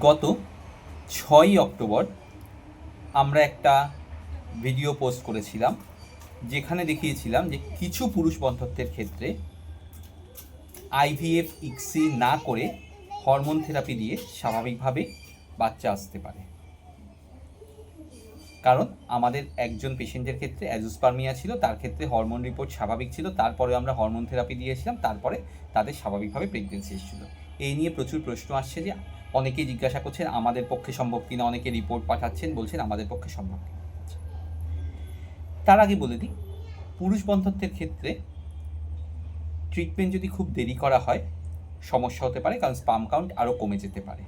গত ছয়ই অক্টোবর আমরা একটা ভিডিও পোস্ট করেছিলাম, যেখানে দেখিয়েছিলাম যে কিছু পুরুষ বন্ধ্যত্বের ক্ষেত্রে আইভিএফ ইক্সি না করে হরমোন থেরাপি দিয়ে স্বাভাবিকভাবে বাচ্চা আসতে পারে। কারণ আমাদের একজন পেশেন্টের ক্ষেত্রে অ্যাজোস্পার্মিয়া ছিল, তার ক্ষেত্রে হরমোন রিপোর্ট স্বাভাবিক ছিল তারপরে আমরা হরমোন থেরাপি দিয়েছিলাম, তারপরে তাদের স্বাভাবিকভাবে প্রেগনেন্সি এসেছিল। এই নিয়ে প্রচুর প্রশ্ন আসছে যে অনেকেই জিজ্ঞাসা করছেন, আমাদের পক্ষে সম্ভব কিনা? অনেকে রিপোর্ট পাঠাচ্ছেন, বলছেন আমাদের পক্ষে সম্ভব কিনা? তার আগে বলে দিই, পুরুষ বন্ধত্বের ক্ষেত্রে ট্রিটমেন্ট যদি খুব দেরি করা হয়, সমস্যা হতে পারে কারণ স্পাম কাউন্ট আরও কমে যেতে পারে।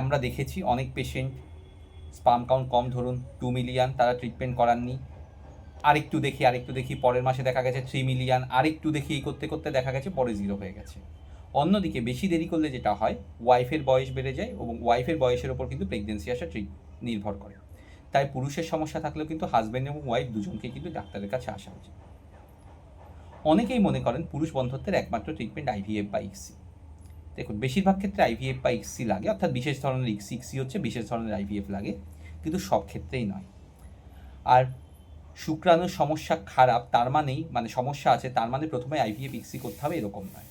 আমরা দেখেছি অনেক পেশেন্ট স্পাম কাউন্ট কম, ধরুন টু মিলিয়ন তারা ট্রিটমেন্ট করাননি। আরেকটু দেখি আরেকটু দেখি, পরের মাসে দেখা গেছে থ্রি মিলিয়ন আরেকটু দেখি এই করতে করতে দেখা গেছে পরে জিরো হয়ে গেছে। অন্যদিকে বেশি দেরি করলে যেটা হয় ওয়াইফের বয়স বেড়ে যায় এবং ওয়াইফের বয়সের ওপর কিন্তু প্রেগনেন্সি আসা ট্রিট নির্ভর করে। তাই পুরুষের সমস্যা থাকলেও কিন্তু হাজব্যান্ড এবং ওয়াইফ দুজনকে কিন্তু ডাক্তারের কাছে আসা উচিত। অনেকেই মনে করেন পুরুষ বন্ধত্বের একমাত্র ট্রিটমেন্ট আইভিএফ বা ইক্সি দেখুন, বেশিরভাগ ক্ষেত্রে আইভিএফ বা ইক্সি লাগে, অর্থাৎ বিশেষ ধরনের ইক্সি ইক্সি হচ্ছে বিশেষ ধরনের আইভিএফ লাগে, কিন্তু সব ক্ষেত্রেই নয়। আর শুক্রাণুর সমস্যা খারাপ, তার মানেই মানে সমস্যা আছে, তার মানে প্রথমে আইভিএফ ইক্সি করতে হবে, এরকম নয়।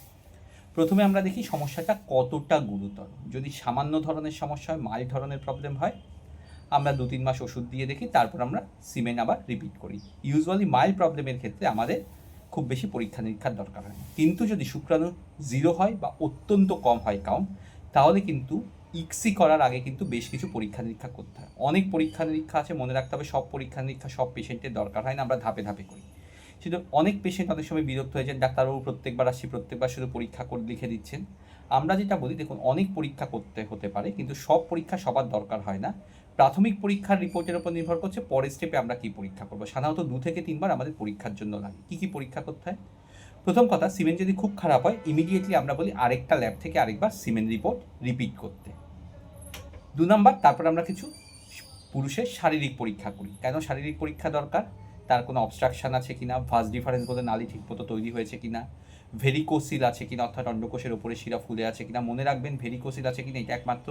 প্রথমে আমরা দেখি সমস্যাটা কতটা গুরুতর। যদি সামান্য ধরনের সমস্যা হয় মাইল্ড ধরনের প্রবলেম হয়, আমরা দু তিন মাস ওষুধ দিয়ে দেখি, তারপর আমরা সিমেন্ট আবার রিপিট করি। ইউজুয়ালি মাইল্ড প্রবলেমের ক্ষেত্রে আমাদের খুব বেশি পরীক্ষা নিরীক্ষার দরকার হয় কিন্তু যদি শুক্রাণু জিরো হয় বা অত্যন্ত কম হয় কাউন্ট তাহলে কিন্তু ইক্সি করার আগে কিন্তু বেশ কিছু পরীক্ষা নিরীক্ষা করতে হয়। অনেক পরীক্ষা নিরীক্ষা আছে, মনে রাখতে হবে সব পরীক্ষা নিরীক্ষা সব পেশেন্টের দরকার হয় না, আমরা ধাপে ধাপে করি। শুধু অনেক পেশেন্ট অনেক সময় বিরক্ত হয়ে যান। ডাক্তারবাবু প্রত্যেকবার আসছি প্রত্যেকবার শুধু পরীক্ষা করে লিখে দিচ্ছেন। আমরা যেটা বলি, দেখুন, অনেক পরীক্ষা করতে, হতে পারে, কিন্তু সব পরীক্ষা সবার দরকার হয় না। প্রাথমিক পরীক্ষার রিপোর্টের উপর নির্ভর করছে, পরের স্টেপে আমরা কি পরীক্ষা করব। সাধারণত দু থেকে তিনবার আমাদের পরীক্ষার জন্য লাগে। কি কি পরীক্ষা করতে হয়? প্রথম কথা, সিমেন্ট যদি খুব খারাপ হয় ইমিডিয়েটলি আমরা বলি আরেকটা ল্যাব থেকে আরেকবার সিমেন্ট রিপোর্ট রিপিট করতে। দু নম্বর, তারপর আমরা কিছু পুরুষের শারীরিক পরীক্ষা করি। কেন শারীরিক পরীক্ষা দরকার? তার কোনো অবস্ট্রাকশন আছে কিনা ভাস ডিফারেন্স বলে নালি ঠিকমতো তৈরি হয়েছে কিনা ভেরিকোসিল আছে কিনা, অর্থাৎ অন্ডকোষের ওপরে শিরা ফুলে আছে কিনা, মনে রাখবেন ভেরিকোসিল আছে কিনা, এটা একমাত্র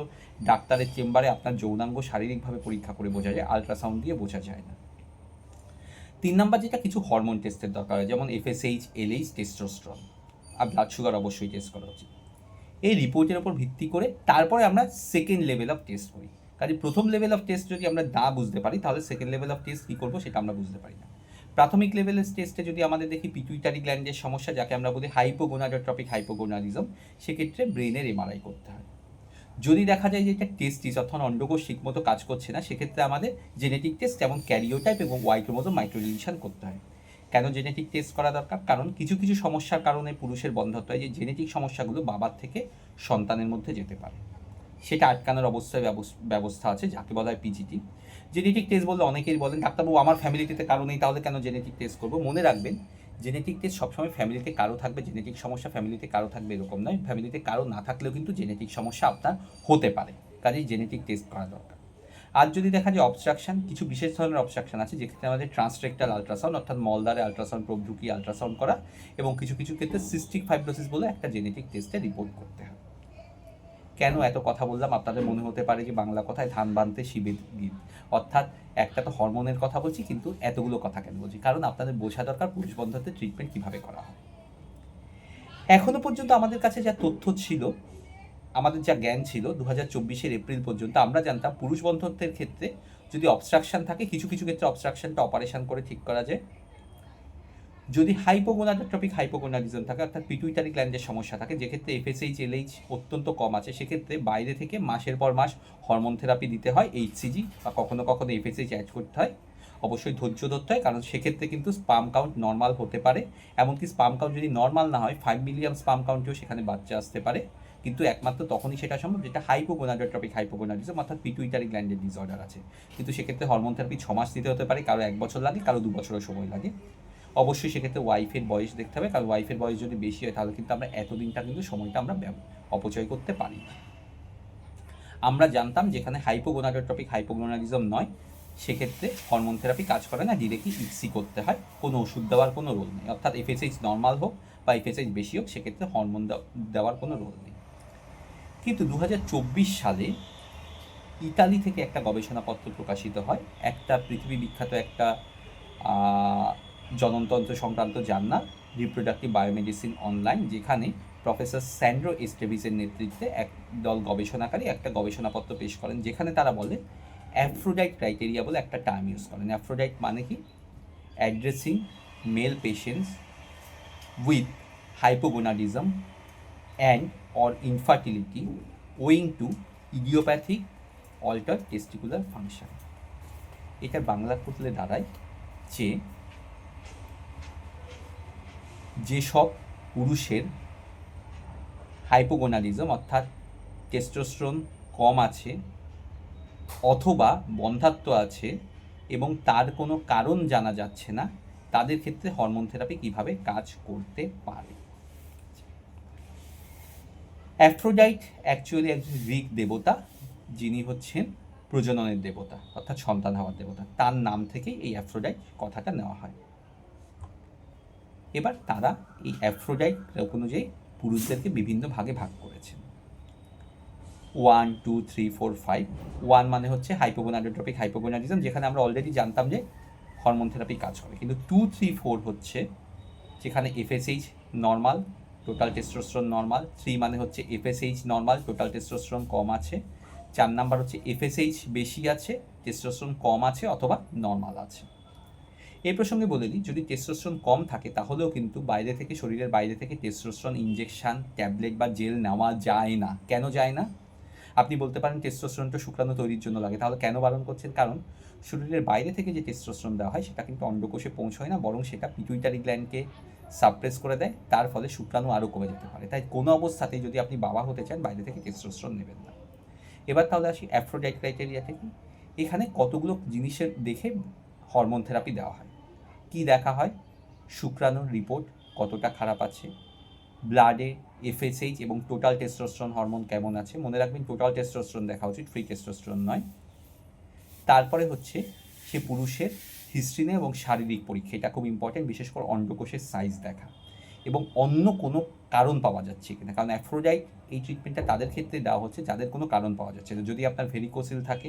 ডাক্তারের চেম্বারে আপনার যৌনাঙ্গ শারীরিকভাবে পরীক্ষা করে বোঝা যায় আলট্রাসাউন্ড দিয়ে বোঝা যায় না। তিন নম্বর যেটা, কিছু হরমোন টেস্টের দরকার হয়, যেমন এফএসএইচ এলএইচ টেস্টোস্ট্রন আর ব্লাড সুগার অবশ্যই টেস্ট করা উচিত। এই রিপোর্টের ওপর ভিত্তি করে তারপরে আমরা সেকেন্ড লেভেল অফ টেস্ট করি। কাজে প্রথম লেভেল অফ টেস্ট যদি আমরা না বুঝতে পারি, তাহলে সেকেন্ড লেভেল অফ টেস্ট কী করব সেটা আমরা বুঝতে পারি না। প্রাথমিক লেভেলের টেস্টে যদি আমাদের দেখি পিটুইটারি গ্ল্যান্ডের সমস্যা, যাকে আমরা বলি হাইপোগোনাডোট্রপিক হাইপোগোনালিজম সেক্ষেত্রে ব্রেনের এমআরআই করতে হয়। যদি দেখা যায় যে এটা টেস্টিস অর্থাৎ অন্ডকোষ ঠিকমতো কাজ করছে না, সেক্ষেত্রে আমাদের জেনেটিক টেস্ট যেমন ক্যারিওটাইপ এবং ওয়াইক্রোমোজোম মাইক্রোডিলিশন করতে হয়। কেন জেনেটিক টেস্ট করা দরকার? কারণ কিছু কিছু সমস্যার কারণে পুরুষের বন্ধত্ব হয় যে জেনেটিক সমস্যাগুলো বাবার থেকে সন্তানের মধ্যে যেতে পারে। সেটা আটকানোর ব্যবস- ব্যবস্থা আছে, যাকে বলা হয় পিজিটি জেনেটিক টেস্ট বললে অনেকেই বলেন, ডাক্তারবাবু, আমার ফ্যামিলিতে কারও নেই, তাহলে কেন জেনেটিক টেস্ট করব? মনে রাখবেন জেনেটিক টেস্ট সবসময় ফ্যামিলিতে কারও থাকবে জেনেটিক সমস্যা ফ্যামিলিতে কারও থাকবে এরকম নয়। ফ্যামিলিতে কারও না থাকলেও কিন্তু জেনেটিক সমস্যা আপনার হতে পারে। কাজেই জেনেটিক টেস্ট করা দরকার। আর যদি দেখা যায় অবস্ট্রাকশন কিছু বিশেষ ধরনের অবস্ট্রাকশন আছে, যেক্ষেত্রে আমাদের ট্রান্সরেক্টাল আলট্রাসাউন্ড অর্থাৎ মলদারে আলট্রাসাউন্ড প্রভৃতি আলট্রাসাউন্ড করা এবং কিছু কিছু ক্ষেত্রে সিস্টিক ফাইব্রোসিস বলে একটা জেনেটিক টেস্টে রিপোর্ট করতে হয়। কেন এত কথা বললাম? আপনাদের মনে হতে পারে যে বাংলা কথায় ধান বানতে শিবের গীত অর্থাৎ একটা তো হরমোনের কথা বলছি, কিন্তু এতগুলো কথা কেন বলছি? কারণ আপনাদের বোঝা দরকার পুরুষ বন্ধাত্বের ট্রিটমেন্ট কীভাবে করা হয়। এখনও পর্যন্ত আমাদের কাছে যা তথ্য ছিল, আমাদের যা জ্ঞান ছিল দু হাজার চব্বিশের এপ্রিল পর্যন্ত আমরা জানতাম পুরুষ বন্ধত্বের ক্ষেত্রে যদি অবস্ট্রাকশন থাকে, কিছু কিছু ক্ষেত্রে অবস্ট্রাকশনটা অপারেশন করে ঠিক করা যায়। যদি হাইপোগোনাডোট্রপিক হাইপোগোনালিজম থাকে, অর্থাৎ পিটুইটারি গ্ল্যান্ডের সমস্যা থাকে, যেক্ষেত্রে এফএসএইচ এলএইচ অত্যন্ত কম আছে, সেক্ষেত্রে বাইরে থেকে মাসের পর মাস হরমোন থেরাপি দিতে হয় এইচসিজি বা কখনো কখনো এফএসএইচ অ্যাড করতে হয়। অবশ্যই ধৈর্য ধরতে হয়, কারণ সেক্ষেত্রে কিন্তু স্পাম কাউন্ট নর্মাল হতে পারে। এমনকি স্পাম কাউন্ট যদি নর্মাল না হয় ফাইভ মিলিয়ন স্পাম কাউন্টেও সেখানে বাচ্চা আসতে পারে। কিন্তু একমাত্র তখনই সেটা সম্ভব, যেটা হাইপোগোনাডোট্রপিক হাইপোগোনালিজম অর্থাৎ পিটুইটারি গ্ল্যান্ডের ডিসঅর্ডার আছে। কিন্তু সেক্ষেত্রে হরমোন থেরাপি ছ মাস দিতে হতে পারে, কারও এক বছর লাগে, কারও দু বছরও সময় লাগে। অবশ্যই সেক্ষেত্রে ওয়াইফের বয়স দেখতে হবে। কারণ ওয়াইফের বয়স যদি বেশি হয়, তাহলে কিন্তু আমরা এতদিনটা কিন্তু সময়টা আমরা অপচয় করতে পারি। আমরা জানতাম যেখানে হাইপোগোনাডোট্রপিক হাইপোগোনালিজম নয়, সেক্ষেত্রে হরমোন থেরাপি কাজ করে না ডিরেক্টলি ইক্সি করতে হয়। কোনো ওষুধ দেওয়ার কোনো রোল নেই। অর্থাৎ এফএসএইচ নর্মাল হোক বা এফএসএইচ বেশি হোক, সেক্ষেত্রে হরমোন দেওয়ার কোনো রোল নেই। কিন্তু দু হাজার চব্বিশ সালে ইতালি থেকে একটা গবেষণাপত্র প্রকাশিত হয়। একটা পৃথিবী বিখ্যাত একটা জননতন্ত্র সংক্রান্ত জার্নাল রিপ্রোডাক্টিভ বায়োমেডিসিন অনলাইন যেখানে প্রফেসর স্যান্ড্রো এস্টেভিসের নেতৃত্বে এক দল গবেষণাকারী একটা গবেষণাপত্র পেশ করেন, যেখানে তারা বলে অ্যাফ্রোডাইট ক্রাইটেরিয়া বলে একটা টার্ম ইউজ করেন। অ্যাফ্রোডাইট মানে কি? Addressing male patients with hypogonadism and or infertility owing to idiopathic alter testicular function এটার বাংলা করলে দাঁড়ায় যে যেসব পুরুষের হাইপোগোনালিজম অর্থাৎ টেস্টোস্টেরন কম আছে অথবা বন্ধাত্ব আছে এবং তার কোনো কারণ জানা যাচ্ছে না, তাদের ক্ষেত্রে হরমোন থেরাপি কীভাবে কাজ করতে পারে? অ্যাফ্রোডাইট অ্যাকচুয়ালি একজন গ্রিক দেবতা, যিনি হচ্ছেন প্রজননের দেবতা, অর্থাৎ সন্তান হওয়ার দেবতা। তার নাম থেকেই এই অ্যাফ্রোডাইট কথাটা নেওয়া হয়। এবার তারা এই অ্যাফ্রোডাইট অনুযায়ী পুরুষদেরকে বিভিন্ন ভাগে ভাগ করেছেন one two three four five one মানে হচ্ছে হাইপোগোনাডোট্রপিক হাইপোগোনাডিজম যেখানে আমরা অলরেডি জানতাম যে হরমোন থেরাপি কাজ করে। কিন্তু টু থ্রি ফোর হচ্ছে যেখানে FSH normal total testosterone normal three মানে হচ্ছে এফএসএইচ নর্মাল টোটাল টেস্টোস্টেরন কম আছে। চার নাম্বার হচ্ছে এফএসএইচ বেশি আছে টেস্টোস্টেরন কম আছে অথবা নর্মাল আছে। এই প্রসঙ্গে বলে দিই, যদি টেস্টোস্টেরন কম থাকে, তাহলেও কিন্তু বাইরে থেকে, শরীরের বাইরে থেকে টেস্টোস্টেরন ইনজেকশন ট্যাবলেট বা জেল নেওয়া যায় না। কেন যায় না? আপনি বলতে পারেন টেস্টোস্টেরনটা শুক্রাণু তৈরির জন্য লাগে, তাহলে কেন বারণ করছেন? কারণ শরীরের বাইরে থেকে যে টেস্টোস্টেরন দেওয়া হয়, সেটা কিন্তু অন্ডকোষে পৌঁছয় না, বরং সেটা পিটুইটারি গ্ল্যান্ডকে সাপ্রেস করে দেয়, তার ফলে শুক্রাণু আরও কমে যেতে পারে। তাই কোনো অবস্থাতেই যদি আপনি বাবা হতে চান, বাইরে থেকে টেস্টোস্টেরন নেবেন না। এবার তাহলে আসি অ্যাফ্রোডাইট ক্রাইটেরিয়া থেকে। এখানে কতগুলো জিনিসের দেখে হরমোন থেরাপি দেওয়া হয়। কি দেখা হয়? শুক্রাণুর রিপোর্ট কতটা খারাপ আছে? ব্লাডে এফএসএইচ এবং টোটাল টেস্টোস্টেরন হরমোন কেমন আছে? মনে রাখবেন টোটাল টেস্টোস্টেরন দেখা উচিত ফ্রি টেস্টোস্টেরন নয়। তারপরে হচ্ছে সে পুরুষের হিস্ট্রি নেয় এবং শারীরিক পরীক্ষা, এটা খুব ইম্পর্টেন্ট বিশেষ করে অন্ডকোষের সাইজ দেখা। এবং অন্য কোনো কারণ পাওয়া যাচ্ছে কিনা, কারণ অ্যাফ্রোডাইট এই ট্রিটমেন্টটা তাদের ক্ষেত্রে দেওয়া হচ্ছে, যাদের কোনো কারণ পাওয়া যাচ্ছে না। যদি আপনার ভেরিকোসিল থাকে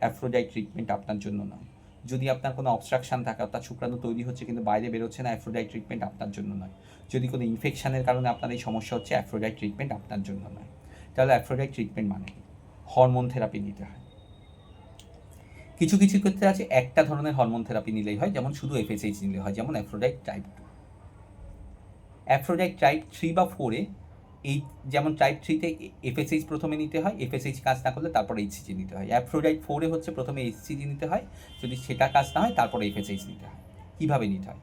অ্যাফ্রোডাইট ট্রিটমেন্ট আপনার জন্য নয়। যদি আপনার কোনো অবস্ট্রাকশন থাকে, অর্থাৎ শুক্রাণু তৈরি হচ্ছে কিন্তু বাইরে বেরোচ্ছে না অ্যাফ্রোডাইট ট্রিটমেন্ট আপনার জন্য নয়। যদি কোনো ইনফেকশানের কারণে আপনার এই সমস্যা হচ্ছে অ্যাফ্রোডাইট ট্রিটমেন্ট আপনার জন্য নয়। তাহলে অ্যাফ্রোডাইট ট্রিটমেন্ট মানে হরমোন থেরাপি নিতে হয়। কিছু কিছু ক্ষেত্রে আছে, একটা ধরনের হরমোন থেরাপি নিলেই হয়, যেমন শুধু এফএসএইচ নিলে হয়, যেমন Aphrodite type two Aphrodite type three বা ফোরে এই যেমন টাইপ থ্রিতে এফএসএইচ প্রথমে নিতে হয় এফএসএইচ কাজ না করলে তারপরে এইচসিজি নিতে হয়। অ্যাফ্রোডাইট ফোরে হচ্ছে প্রথমে এইচসিজি নিতে হয়, যদি সেটা কাজ না হয় তারপরে এফএসএইচ নিতে হয়। কীভাবে নিতে হয়?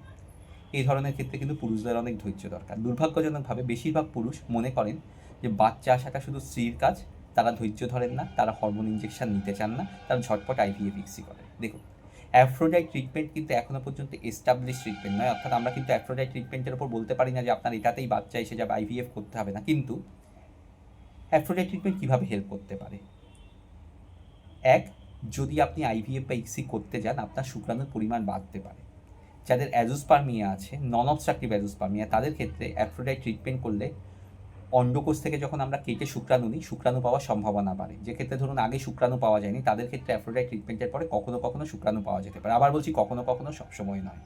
এই ধরনের ক্ষেত্রে কিন্তু পুরুষদের অনেক ধৈর্য দরকার। দুর্ভাগ্যজনকভাবে বেশিরভাগ পুরুষ মনে করেন যে বাচ্চা আসাটা শুধু স্ত্রীর কাজ, তারা ধৈর্য ধরেন না, তারা হরমোন ইঞ্জেকশন নিতে চান না, তারা ঝটপট আইভিএফ ইক্সি করে দেখুন অ্যাফ্রোডাইট ট্রিটমেন্ট কিন্তু এখনও পর্যন্ত এস্টাবলিশ ট্রিটমেন্ট নয়। অর্থাৎ আমরা কিন্তু অ্যাফ্রোডাইট ট্রিটমেন্টের উপর বলতে পারি না যে আপনার এটাতেই বাচ্চা এসে যাবে আইভিএফ করতে হবে না। কিন্তু অ্যাফ্রোডাইট ট্রিটমেন্ট কীভাবে হেল্প করতে পারে? এক, যদি আপনি আইভিএফ বা ইক্সি করতে যান, আপনার শুক্রাণুর পরিমাণ বাড়তে পারে। যাদের অ্যাজোস্পার্মিয়া আছে নন অবস্ট্রাকটিভ অ্যাজোস্পার্মিয়া, তাদের ক্ষেত্রে অ্যাফ্রোডাইট ট্রিটমেন্ট করলে অন্ডকোষ থেকে যখন আমরা কেটে শুক্রাণু নিই, শুক্রাণু পাওয়ার সম্ভাবনা বাড়ে। যে ক্ষেত্রে ধরুন আগে শুক্রাণু পাওয়া যায়নি, তাদের ক্ষেত্রে অ্যাফ্রোডাইট ট্রিটমেন্টের পরে কখনো কখনো শুক্রাণু পাওয়া যেতে পারে। আবার বলছি কখনো কখনো সবসময় নয়।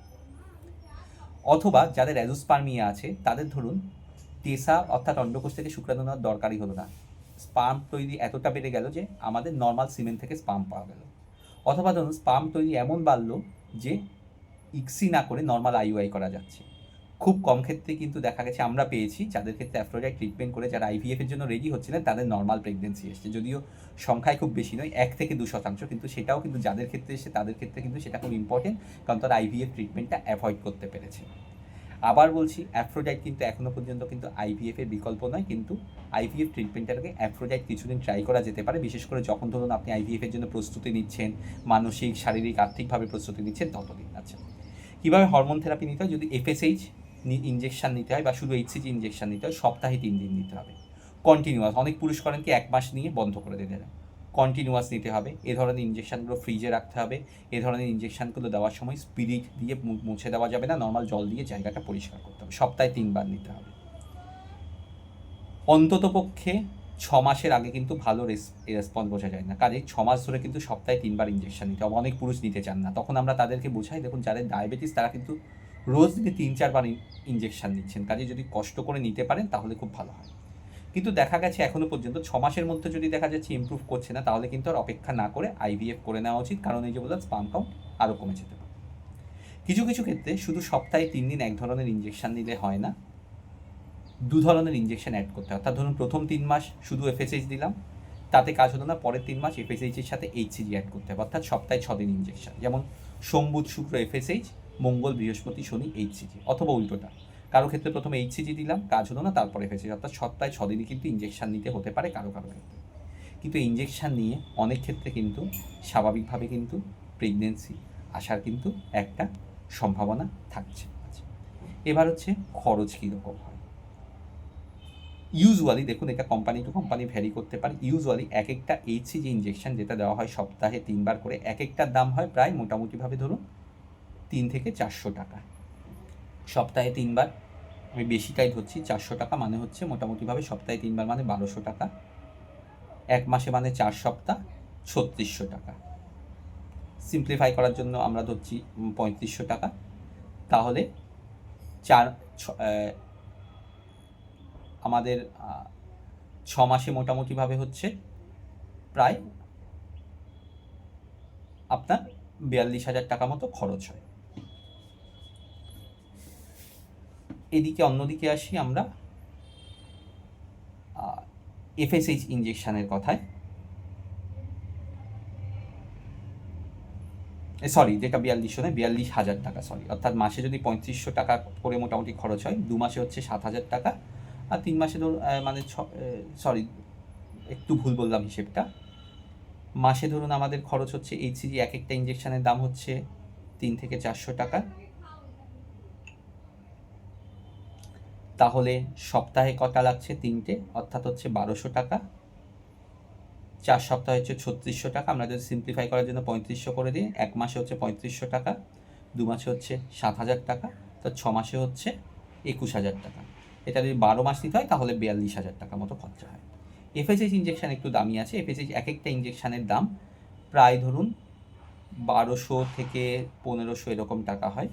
অথবা যাদের অ্যাজোস্পার্মিয়া আছে, তাদের ধরুন টেসা অর্থাৎ অন্ডকোষ থেকে শুক্রাণু নেওয়ার দরকারই হলো না। স্পাম তৈরি এতটা বেড়ে গেল যে আমাদের নর্মাল সিমেন্ট থেকে স্পাম পাওয়া গেল। অথবা ধরুন স্পাম তৈরি এমন বাড়লো যে ইক্সি না করে নর্মাল আইউআই করা যাচ্ছে। খুব কম ক্ষেত্রে কিন্তু দেখা গেছে আমরা পেয়েছি। যাদের ক্ষেত্রে অ্যাফ্রোডাইট ট্রিটমেন্ট করে যারা আইভিএফ এর জন্য রেডি হচ্ছিলেন, তাদের নর্মাল প্রেগনেন্সি এসছে। যদিও সংখ্যায় খুব বেশি নয়, এক থেকে দু শতাংশ। কিন্তু সেটাও কিন্তু যাদের ক্ষেত্রে এসে তাদের ক্ষেত্রে কিন্তু সেটা খুব ইম্পর্টেন্ট কারণ তারা আইভিএফ ট্রিটমেন্টটা অ্যাভয়েড করতে পেরেছে। আবার বলছি অ্যাফ্রোডাইট কিন্তু এখনও পর্যন্ত কিন্তু আইভিএফ এর বিকল্প নয়, কিন্তু আইভিএফ ট্রিটমেন্টটাকে অ্যাফ্রোডাইট কিছুদিন ট্রাই করা যেতে পারে। বিশেষ করে যখন ধরুন আপনি আইভিএফ এর জন্য প্রস্তুতি নিচ্ছেন, মানসিক, শারীরিক, আর্থিকভাবে প্রস্তুতি নিচ্ছেন, ততদিন। আচ্ছা কীভাবে হরমোন থেরাপি নিতে হয়? যদি এফএসএইচ ইঞ্জেকশন নিতে হয় বা শুধু এইচসিজি ইঞ্জেকশন নিতে হয়, সপ্তাহে তিন দিন নিতে হবে। কন্টিনিউয়াস অনেক পুরুষ করেন কি এক মাস নিয়ে বন্ধ করে দিতে দেয় কন্টিনিউয়াস নিতে হবে, এ ধরনের ইঞ্জেকশনগুলো ফ্রিজে রাখতে হবে, এ ধরনের ইঞ্জেকশনগুলো দেওয়ার সময় স্পিরিট দিয়ে মুছে দেওয়া যাবে না নর্মাল জল দিয়ে জায়গাটা পরিষ্কার করতে হবে, সপ্তাহে তিনবার নিতে হবে। অন্ততপক্ষে ছ মাসের আগে কিন্তু ভালো রেসপন্স বোঝা যায় না কাজে ছ মাস ধরে কিন্তু সপ্তাহে তিনবার ইঞ্জেকশন নিতে হবে, অনেক পুরুষ নিতে চান না, তখন আমরা তাদেরকে বোঝাই, দেখুন যাদের ডায়াবেটিস তারা কিন্তু রোজ দিনে তিন, চারবার ইঞ্জেকশন নিচ্ছেন। কাজে যদি কষ্ট করে নিতে পারেন, তাহলে খুব ভালো হয়। কিন্তু দেখা গেছে এখনও পর্যন্ত ছ মাসের মধ্যে যদি দেখা যাচ্ছে ইমপ্রুভ করছে না, তাহলে কিন্তু আর অপেক্ষা না করে আইভিএফ করে নেওয়া উচিত, কারণ এই যে বললাম স্পাম কাউন্ট আরও কমে যেতে পারে। কিছু কিছু ক্ষেত্রে শুধু সপ্তাহে তিন দিন এক ধরনের ইঞ্জেকশন নিলে হয় না, দু ধরনের ইঞ্জেকশন অ্যাড করতে হয়। অর্থাৎ ধরুন, প্রথম তিন মাস শুধু এফএসএইচ দিলাম, তাতে কাজ হলো না, পরের তিন মাস এফএসএইচের সাথে এইচসিজি অ্যাড করতে হবে। অর্থাৎ সপ্তাহে ছ দিন ইঞ্জেকশন যেমন সোম বুধ শুক্র এফএসএইচ মঙ্গল, বৃহস্পতি, শনি এইচসিজি অথবা উল্টোটা। কারও ক্ষেত্রে প্রথমে এইচসিজি দিলাম, কাজ হলো না, তারপরে এফএসএইচ অর্থাৎ সপ্তাহে ছ দিনই কিন্তু ইঞ্জেকশন নিতে হতে পারে কারও কারও ক্ষেত্রে। কিন্তু ইঞ্জেকশান নিয়ে অনেক ক্ষেত্রে কিন্তু স্বাভাবিকভাবে কিন্তু প্রেগনেন্সি আসার কিন্তু একটা সম্ভাবনা থাকছে। এবার হচ্ছে খরচ কীরকম হয়? ইউজুয়ালি দেখুন, এটা কোম্পানি টু কোম্পানি ভ্যারি করতে পারে। ইউজুয়ালি এক একটা এইচসিজি ইঞ্জেকশন যেটা দেওয়া হয় সপ্তাহে তিনবার করে এক একটার দাম হয় প্রায় মোটামুটিভাবে ধরুন তিন থেকে চারশো টাকা। সপ্তাহে তিনবার। আমি বেশিটাই ধরছি, চারশো টাকা মানে হচ্ছে মোটামুটিভাবে সপ্তাহে তিনবার মানে বারোশো টাকা। এক মাসে মানে চার সপ্তাহ, ছত্রিশশো টাকা। সিম্পলিফাই করার জন্য আমরা ধরছি পঁয়ত্রিশশো টাকা। তাহলে চার আমাদের ছ মাসে মোটামুটিভাবে হচ্ছে প্রায় আপনার বিয়াল্লিশ হাজার টাকা মতো খরচ হয়। এদিকে অন্যদিকে আসি আমরা এফএসএইচ ইঞ্জেকশনের কথায়। সরি যেটা বিয়াল্লিশশো নয়, বিয়াল্লিশ হাজার টাকা সরি অর্থাৎ মাসে যদি পঁয়ত্রিশশো টাকা করে মোটামুটি খরচ হয়, দু মাসে হচ্ছে সাত হাজার টাকা, আর তিন মাসে ধরুন মানে ছ সরি একটু ভুল বললাম হিসেবটা। মাসে ধরুন আমাদের খরচ হচ্ছে এইচসিজি এক একটা ইঞ্জেকশনের দাম হচ্ছে তিন থেকে চারশো টাকা। তাহলে সপ্তাহে কটা লাগছে তিনটে? অর্থাৎ হচ্ছে বারোশো টাকা। চার সপ্তাহে হচ্ছে ছত্রিশশো টাকা। আমরা যদি সিম্পলিফাই করার জন্য পঁয়ত্রিশশো করে দিই, এক মাসে হচ্ছে পঁয়ত্রিশশো টাকা, দু মাসে হচ্ছে সাত হাজার টাকা, তো ছ মাসে হচ্ছে একুশ হাজার টাকা। এটা যদি বারো মাস নিতে হয়, তাহলে বিয়াল্লিশ হাজার টাকা মতো খরচা হয়। এফএসএইচ ইঞ্জেকশান একটু দামি আছে। এফএসএইচ এক একটা ইঞ্জেকশানের দাম প্রায় ধরুন বারোশো থেকে পনেরোশো এরকম টাকা হয়।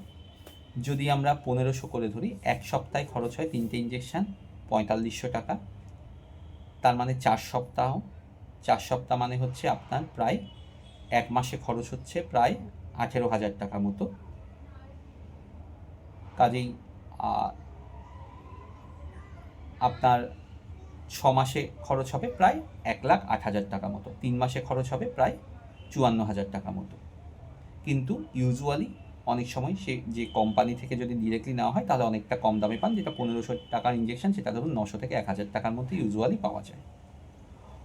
যদি আমরা পনেরোশো করে ধরি, এক সপ্তাহে খরচ হয় তিনটে ইঞ্জেকশান পঁয়তাল্লিশশো টাকা। তার মানে চার সপ্তাহ। চার সপ্তাহ মানে হচ্ছে আপনার প্রায় এক মাসে খরচ হচ্ছে প্রায় আঠেরো হাজার টাকা মতো। কাজেই আপনার ছ মাসে খরচ হবে প্রায় এক লাখ আট হাজার টাকা মতো। তিন মাসে খরচ হবে প্রায় চুয়ান্ন হাজার টাকা মতো। কিন্তু ইউজুয়ালি অনেক সময় সে যে কোম্পানি থেকে যদি ডিরেক্টলি নেওয়া হয়, তাহলে অনেকটা কম দামে পান, যেটা পনেরোশো টাকার ইঞ্জেকশন সেটা ধরুন নশো থেকে এক হাজার টাকার মধ্যে ইউজুয়ালি পাওয়া যায়।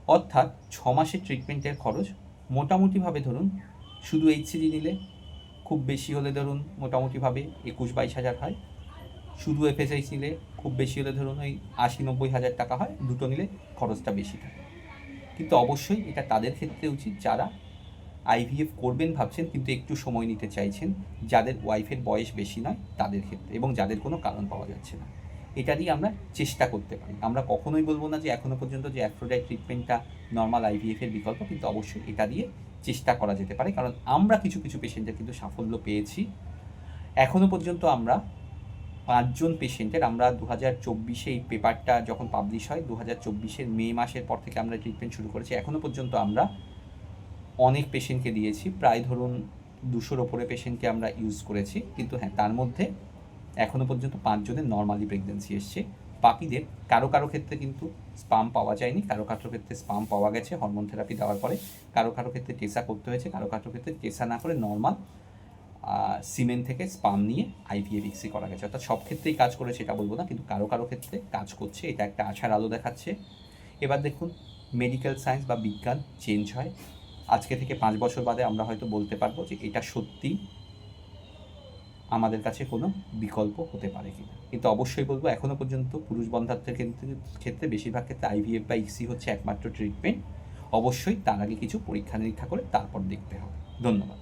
অর্থাৎ ছ মাসের ট্রিটমেন্টের খরচ মোটামুটিভাবে ধরুন, শুধু এইচসিজি নিলে খুব বেশি হলে ধরুন মোটামুটিভাবে একুশ বাইশ হাজার হয়। শুধু এফএসআইস নিলে খুব বেশি হলে ধরুন ওই আশি নব্বই হাজার টাকা হয়, দুটো নিলে খরচটা বেশি থাকে। কিন্তু অবশ্যই এটা তাদের ক্ষেত্রে উচিত, যারা আইভিএফ করবেন ভাবছেন, কিন্তু একটু সময় নিতে চাইছেন, যাদের ওয়াইফের বয়স বেশি নয়, তাদের ক্ষেত্রে এবং যাদের কোনো কারণ পাওয়া যাচ্ছে না। এটা দিয়ে আমরা চেষ্টা করতে পারি। আমরা কখনোই বলব না যে এখনও পর্যন্ত যে অ্যাফ্রোডাইট ট্রিটমেন্টটা নর্মাল আইভিএফের বিকল্প, কিন্তু অবশ্যই এটা দিয়ে চেষ্টা করা যেতে পারে। কারণ আমরা কিছু কিছু পেশেন্টের কিন্তু সাফল্য পেয়েছি। এখনও পর্যন্ত আমরা পাঁচজন পেশেন্টের আমরা দু হাজার চব্বিশে এই পেপারটা যখন পাবলিশ হয় দু হাজার চব্বিশের মে মাসের পর থেকে আমরা ট্রিটমেন্ট শুরু করেছি। এখনও পর্যন্ত আমরা অনেক পেশেন্টকে দিয়েছি। প্রায় ধরুন দুশোর ওপরে পেশেন্টকে আমরা ইউজ করেছি। কিন্তু হ্যাঁ তার মধ্যে এখনও পর্যন্ত পাঁচজনের নর্মালি প্রেগনেন্সি এসছে। বাকিদের কারও কারও ক্ষেত্রে কিন্তু স্পাম পাওয়া যায়নি, কারও কারও ক্ষেত্রে স্পাম পাওয়া গেছে হরমোন থেরাপি দেওয়ার পরে, কারও কারও ক্ষেত্রে টেসা করতে হয়েছে, কারও কারও ক্ষেত্রে টেসা না করে নর্মাল সিমেন্ট থেকে স্পাম নিয়ে আইভিএফিক্সি করা গেছে। অর্থাৎ সব ক্ষেত্রেই কাজ করেছে এটা বলব না, কিন্তু কারও কারও ক্ষেত্রে কাজ করছে, এটা একটা আশার আলো দেখাচ্ছে। এবার দেখুন মেডিকেল সায়েন্স বা বিজ্ঞান চেঞ্জ হয়। আজকে থেকে পাঁচ বছর বাদে আমরা হয়তো বলতে পারব যে এটা সত্যি আমাদের কাছে কোনো বিকল্প হতে পারে কিনা। কিন্তু অবশ্যই বলব এখনও পর্যন্ত পুরুষ বন্ধাত্বের ক্ষেত্রে বেশিরভাগ ক্ষেত্রে আইভিএফ বা ইসি হচ্ছে একমাত্র ট্রিটমেন্ট অবশ্যই তার আগে কিছু পরীক্ষা নিরীক্ষা করে তারপর দেখতে হবে। ধন্যবাদ।